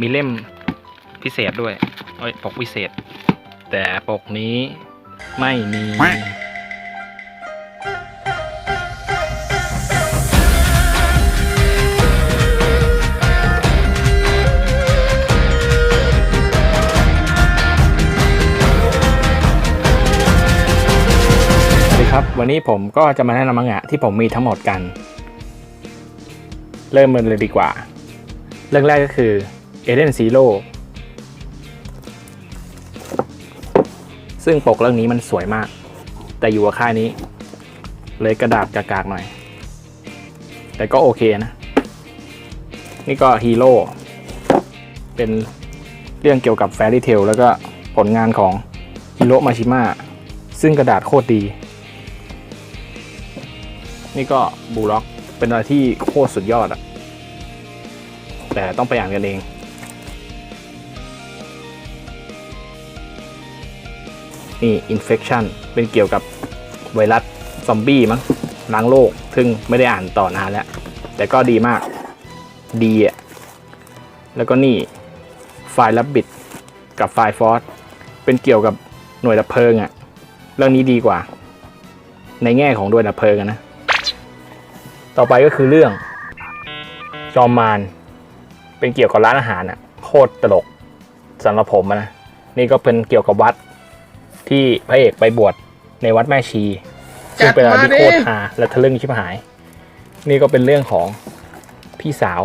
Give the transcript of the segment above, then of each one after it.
มีเล่มพิเศษด้วยเอ้ยปกพิเศษ แต่ปกนี้ไม่มีสวัสดีครับวันนี้ผมก็จะมาแนะนำมังงะที่ผมมีทั้งหมดกัน เริ่มมันเลยดีกว่า เรื่องแรกก็คือ เอเดนซีโร่ซึ่งปกเรื่องนี้มันสวยมาก แต่อยู่กับค่ายนี้ เลยกระดาษกากๆหน่อย แต่ก็โอเคนะ นี่ก็ฮีโร่เป็นเรื่องเกี่ยวกับแฟรี่เทลแล้วก็ผลงานของฮิโรมาชิมะซึ่งกระดาษโคตรดี นี่ก็บูล็อกเป็นอะไรที่โคตรสุดยอดอะแต่ต้องไปอ่านกันเอง นี่ infection เป็นเกี่ยวกับไวรัสซอมบี้มั้งล้างโลก ซึ่งไม่ได้อ่านต่อนานแล้ว แต่ก็ดีมาก ดีอะแล้วก็นี่ไฟล์ลับบิดกับไฟล์ฟอสเป็นเกี่ยวกับหน่วยดับเพลิงอะเรื่องนี้ดีกว่า ในแง่ของหน่วยดับเพลิงนะ ต่อไปก็คือเรื่อง จอมมารเป็นเกี่ยวกับร้านอาหารอะ โคตรตลกสำหรับผมนะ นี่ก็เป็นเกี่ยวกับวัด ที่พระเอกไปบวชในวัดแม่ชี ซึ่งเป็นอะไรที่โคตรฮาและทะลึ่งชิบหาย นี่ก็เป็นเรื่องของพี่สาว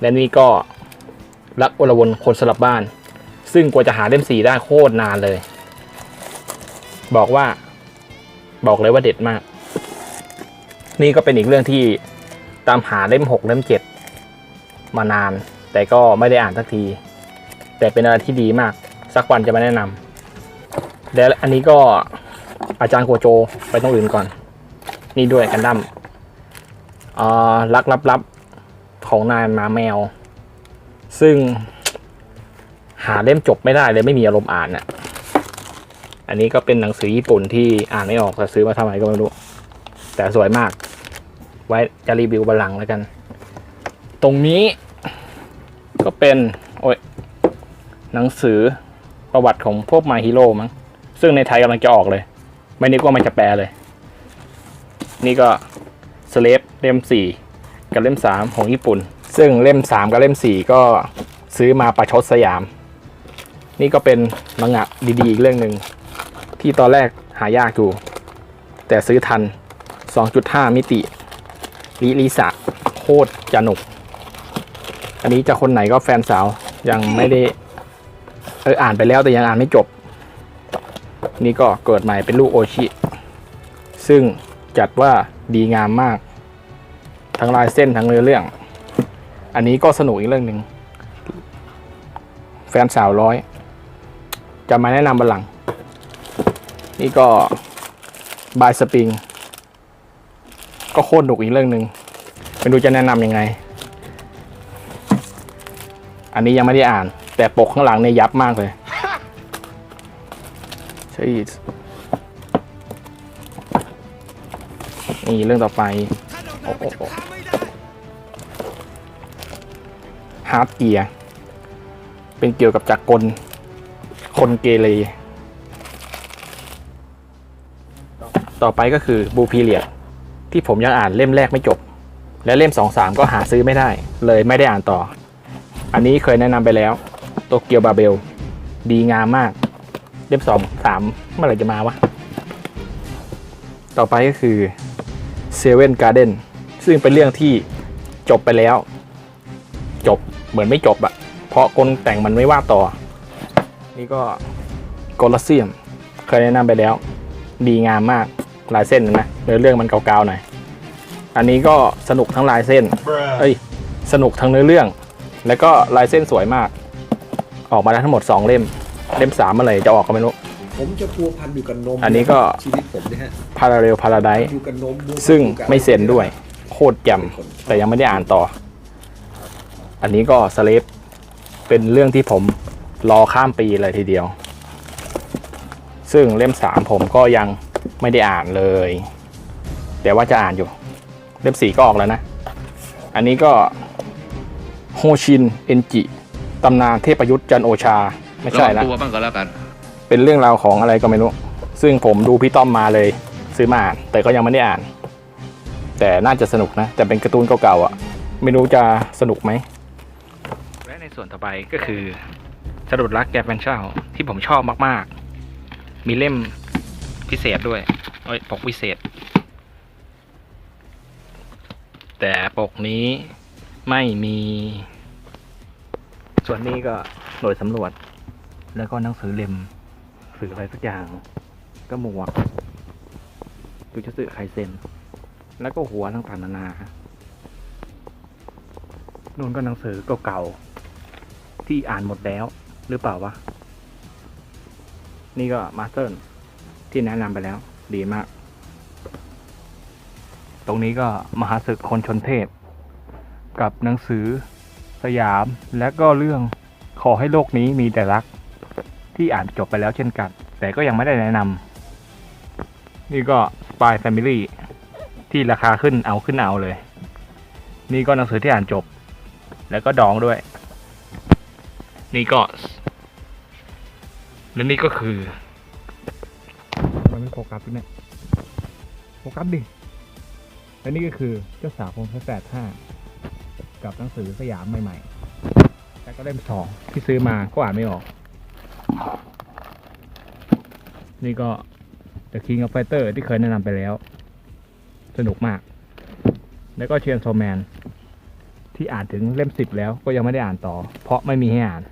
และนี่ก็รักอลวนคนสลับบ้าน ซึ่งกว่าจะหาเล่มสีได้โคตรนานเลย บอกว่า บอกเลยว่าเด็ดมาก นี่ก็เป็นอีกเรื่องที่ตามหาเล่มหกเล่มเจ็ดมานาน แต่ก็ไม่ได้อ่านสักที แต่เป็นอะไรที่ดีมาก สักวันจะมาแนะนำและอันนี้ก็อาจารย์โกโจไปต้องอื่นก่อน นี่ด้วยกันดั้มอ่ารักลับๆของนายมาแมว ซึ่งหาเล่มจบไม่ได้เลยไม่มีอารมณ์อ่านน่ะ อันนี้ก็เป็นหนังสือญี่ปุ่นที่อ่านไม่ออกแต่ซื้อมาทำไมก็ไม่รู้ แต่สวยมาก ไว้จะรีวิวบัลลังแล้วกัน ตรงนี้ก็เป็น โอ้ยหนังสือ ประวัติของพวกมาฮีโร่มั้งซึ่งในไทยกำลังจะออกเลย ไม่นึกว่ามันจะแปลเลย นี่ก็สเลฟเล่มสี่กับเล่มสามของญี่ปุ่น ซึ่งเล่มสามกับเล่มสี่ก็ซื้อมาประชดสยาม นี่ก็เป็นมังงะดีๆอีกเรื่องหนึ่งที่ตอนแรกหายากอยู่ แต่ซื้อทัน 2.5 มิติลิลิสะโคตรจะหนุก อันนี้จะคนไหนก็แฟนสาวยังไม่ได้ เอออ่านไปแล้วแต่ยังอ่านไม่จบ นี่ก็เกิดใหม่เป็นลูกโอชิ ซึ่งจัดว่าดีงามมาก ทั้งลายเส้นทั้งเนื้อเรื่อง อันนี้ก็สนุกอีกเรื่องหนึ่งแฟนสาวร้อย จะมาแนะนำบัลลัง นี่ก็บายสปริง ก็โคตรหนุกอีกเรื่องหนึ่งไม่รู้จะแนะนำยังไง อันนี้ยังไม่ได้อ่าน แต่ปกข้างหลังเนี่ยยับมากเลยใช่นี่เรื่องต่อไปโอ้โหฮาร์ดเกียร์ เป็นเกี่ยวกับจักรกล คนเกเรต่อไปก็คือบูพีเลียที่ผมยังอ่านเล่มแรกไม่จบ และเล่มสองสามก็หาซื้อไม่ได้ เลยไม่ได้อ่านต่อ อันนี้เคยแนะนำไปแล้ว โตเกียวบาเบล ดีงามมาก เล่มสองสามเมื่อไหร่จะมาวะ ต่อไปก็คือเซเว่นการ์เดนซึ่งเป็นเรื่องที่จบไปแล้ว จบเหมือนไม่จบอะเพราะคนแต่งมันไม่ว่าต่อ นี่ก็โกลเซียม เคยแนะนำไปแล้ว ดีงามมากลายเส้นนะเนื้อเรื่องมันเกาๆหน่อย อันนี้ก็สนุกทั้งลายเส้น เอ้ย สนุกทั้งเนื้อเรื่อง แล้วก็ลายเส้นสวยมาก ออกมาแล้วทั้งหมด 2 เล่ม เล่ม3เมื่อไหร่จะออกก็ไม่รู้ ผมจะพัวพันอยู่กับนมอันนี้ก็ ชีวิตผมเนี่ยฮะพาราเรลพาราไดอยู่กับนมพัวพันซึ่งอยู่กับไม่เซ็นด้วย โคตรแจ่มแต่ยังไม่ได้อ่านต่อ อันนี้ก็สเลฟเป็นเรื่องที่ผมรอข้ามปีเลยทีเดียว ซึ่งเล่มสามผมก็ยังไม่ได้อ่านเลย แต่ว่าจะอ่านอยู่ เล่มสี่ก็ออกแล้วนะ อันนี้ก็โฮชินเอนจิ ตำนานเทพยุทธจันทร์โอชา ไม่ใช่ระละวังตัวบ้างก็แล้วกัน เป็นเรื่องราวของอะไรก็ไม่รู้ ซึ่งผมดูพี่ต้อมมาเลย ซื้อมาอ่าน แต่ก็ยังไม่ได้อ่าน แต่น่าจะสนุกนะ แต่เป็นการ์ตูนเก่าๆอะ ไม่รู้จะสนุกไหม และในส่วนต่อไปก็คือสรุปรักแกแฟนเช่าที่ผมชอบมากๆ มีเล่มพิเศษด้วยเอ้ยปกพิเศษ แต่ปกนี้ไม่มี ส่วนนี้ก็หน่วยสำรวจ แล้วก็หนังสือเล่มสื่ออะไรสักอย่าง ก็หมวกดูจะสื่อไคเซนแล้วก็หัวต่างๆนานานู่นก็หนังสือเก่าๆที่อ่านหมดแล้ว หรือเปล่าวะ นี่ก็มาสเตอร์ที่แนะนำไปแล้ว ดีมาก ตรงนี้ก็มหาศึกคนชนเทพ กับหนังสือ สยาม และก็เรื่องขอให้โลกนี้มีแต่รัก ที่อ่านจบไปแล้วเช่นกัน แต่ก็ยังไม่ได้แนะนำนี่ก็ Spy Family ที่ราคาขึ้นเอาขึ้นเอาเลย นี่ก็หนังสือที่อ่านจบ แล้วก็ดองด้วย นี่ก็และนี่ก็คือมันไม่โฟกัสเนี่ยโฟกัสดิและนี่ก็คือเจ้าสาวของพระแปดห้า กับหนังสือสยามใหม่ๆ แล้วก็เล่มสองที่ซื้อมาก็อ่านไม่ออก นี่ก็ The King of Fighter ที่เคยแนะนำไปแล้ว สนุกมาก แล้วก็เชียนโซแมนที่อ่านถึงเล่มสิบแล้วก็ยังไม่ได้อ่านต่อ เพราะไม่มีให้อ่าน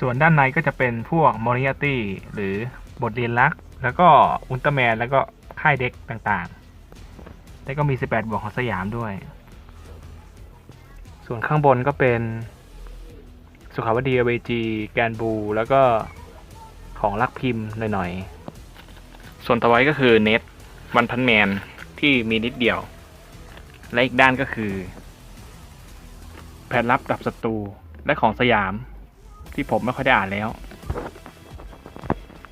ส่วนด้านในก็จะเป็นพวกมอริยตี้หรือบทเรียนรัก แล้วก็อุลตร้าแมนแล้วก็ค่ายเด็กต่างๆ แล้วก็มี 18 บวกของสยามด้วย ส่วนข้างบนก็เป็น สุขาวดีเอเวจีแกนบู แล้วก็ของลักพิมพ์หน่อยๆ ส่วนต่อไปก็คือเน็ตวันพันแมนที่มีนิดเดียว และอีกด้านก็คือ แผนลับดับศัตรูและของสยาม ที่ผมไม่ค่อยได้อ่านแล้ว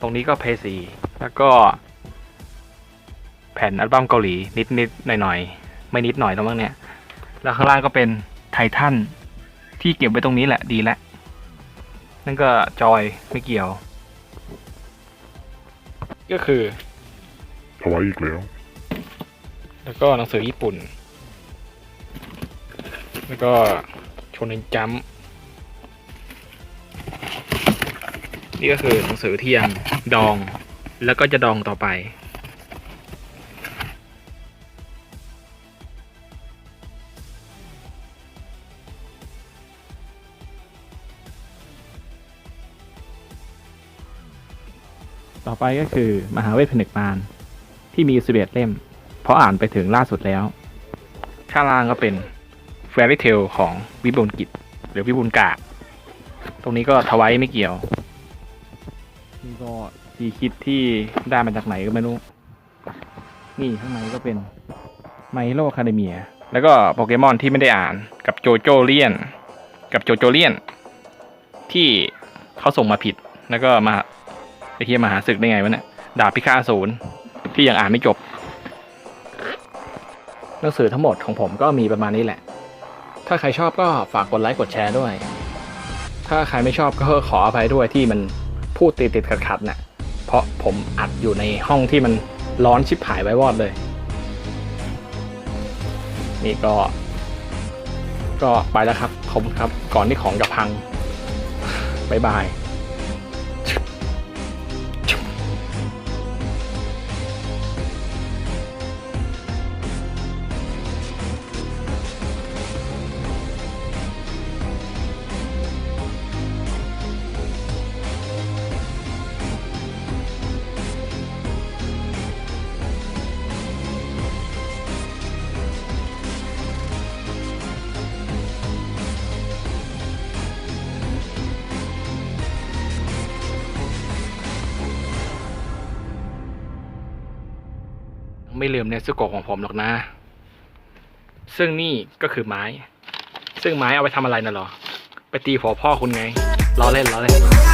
ตรงนี้ก็เพซีแล้วก็ แผ่นอัลบั้มเกาหลีนิดนิดหน่อยหน่อยๆไม่นิดหน่อยตรงนั้นเนี่ย แล้วข้างล่างก็เป็นไททันที่เก็บไว้ตรงนี้แหละดีแล้วนั่นก็จอยไม่เกี่ยว ก็คือเอาไว้อีกแล้ว แล้วก็หนังสือญี่ปุ่น แล้วก็โชเนนจัมป์นี่ก็คือหนังสือที่ยังดองแล้วก็จะดองต่อไป ต่อไปก็คือมหาเวทผนึกมารที่มีสิบเอ็ดเล่ม เพราะอ่านไปถึงล่าสุดแล้ว ข้างล่างก็เป็นแฟรี่เทลของวิบูลกิจ หรือวิบูลกาตรงนี้ก็ทวายไม่เกี่ยว นี่ก็ทีคิดที่ได้มาจากไหนก็ไม่รู้ นี่ข้างในก็เป็นไมโลคาเดเมีย แล้วก็โปเกมอนที่ไม่ได้อ่านกับโจโจเลียน กับโจโจเลียน ที่เขาส่งมาผิด แล้วก็มา ไอ้เฮียมาหาศึกได้ไงวะเนี่ยดาบพิฆาตอสูรที่ยังอ่านไม่จบหนังสือทั้งหมดของผมก็มีประมาณนี้แหละ ถ้าใครชอบก็ฝากกดไลค์กดแชร์ด้วย ถ้าใครไม่ชอบก็ขออภัยด้วยที่มันพูดติดติดขัดขัดๆน่ะ เพราะผมอัดอยู่ในห้องที่มันร้อนชิบหายไว้วอดเลย นี่ก็ ก็ไปแล้วครับ ขอบคุณครับ ก่อนที่ของจะพัง บ๊ายบาย ไม่ลืมเนสโกของผมหรอกนะ ซึ่งนี่ก็คือไม้ ซึ่งไม้เอาไปทำอะไรน่ะเหรอ ไปตีหัวพ่อคุณไงล้อเล่นล้อเล่น